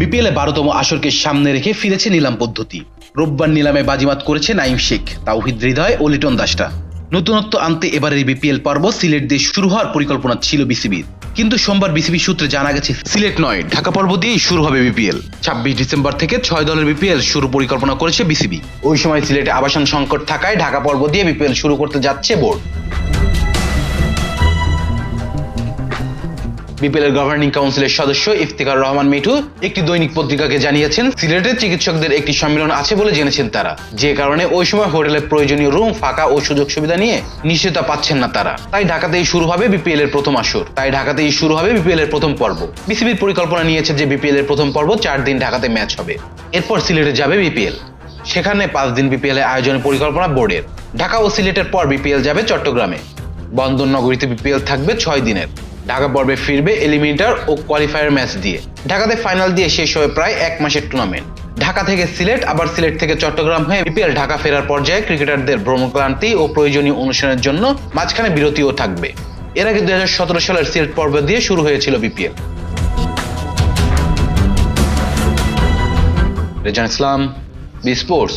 BPL বারোতম আসরকে সামনে রেখে ফিরেছে নিলাম পদ্ধতি। রোববার নিলামে বাজিমাত করেছে নাইম শেখ, তাওহিদ হৃদয় ও লিটন দাসটা। নতুনত্ব আনতে এবারের বিপিএল পর্ব সিলেট দিয়ে শুরু হওয়ার পরিকল্পনা ছিল বিসিবির। কিন্তু সোমবার বিসিবি সূত্রে জানা গেছে, সিলেট নয়, ঢাকা পর্ব দিয়েই শুরু হবে বিপিএল। ছাব্বিশ ডিসেম্বর থেকে ছয় দলের বিপিএল শুরু পরিকল্পনা করেছে বিসিবি। ওই সময় সিলেটে আবাসন সংকট থাকায় ঢাকা পর্ব দিয়ে বিপিএল শুরু করতে যাচ্ছে বোর্ড। বিপিএল গভর্নিং কাউন্সিলের সদস্য ইফতিকার রহমান মিঠু একটি দৈনিক পত্রিকাকে জানিয়েছেন, সিলেটের চিকিৎসকদের একটি সম্মেলন আছে বলে জেনেছেন তারা। যে কারণে ওই সময় হোটেলের প্রয়োজনীয় রুম, ফাঁকা ও সুযোগ সুবিধা নিয়ে নিশ্চয়তা পাচ্ছেন না তারা। তাই ঢাকাতেই শুরু হবে বিপিএল এর প্রথম আসর। তাই ঢাকাতেই শুরু হবে বিপিএল এর প্রথম পর্ব। বিসিবির পরিকল্পনা নিয়েছে যে বিপিএল এর প্রথম পর্ব চার দিন ঢাকাতে ম্যাচ হবে। এরপর সিলেটে যাবে বিপিএল। সেখানে পাঁচ দিন বিপিএল এর আয়োজনের পরিকল্পনা বোর্ডের। ঢাকা ও সিলেটের পর বিপিএল যাবে চট্টগ্রামে। বন্দর নগরীতে বিপিএল থাকবে ছয় দিনের। ঢাকা পর্বে ফিরবে এলিমিনেটর ও কোয়ালিফায়ার ম্যাচ দিয়ে। ঢাকাতে ফাইনাল দিয়ে শেষ হয়ে প্রায় এক মাসের টুর্নামেন্ট ঢাকা থেকে সিলেট, আবার সিলেট থেকে চট্টগ্রাম হয়ে বিপিএল ঢাকা ফেরার পর্যায়ে ক্রিকেটারদের ভ্রমণক্লান্তি ও প্রয়োজনীয় অনুষ্ঠানের জন্য মাঝখানে বিরতিও থাকবে। এর আগে দুই হাজার সতেরো সালের সিলেট পর্ব দিয়ে শুরু হয়েছিল BPL. Rezan Islam, B Sports.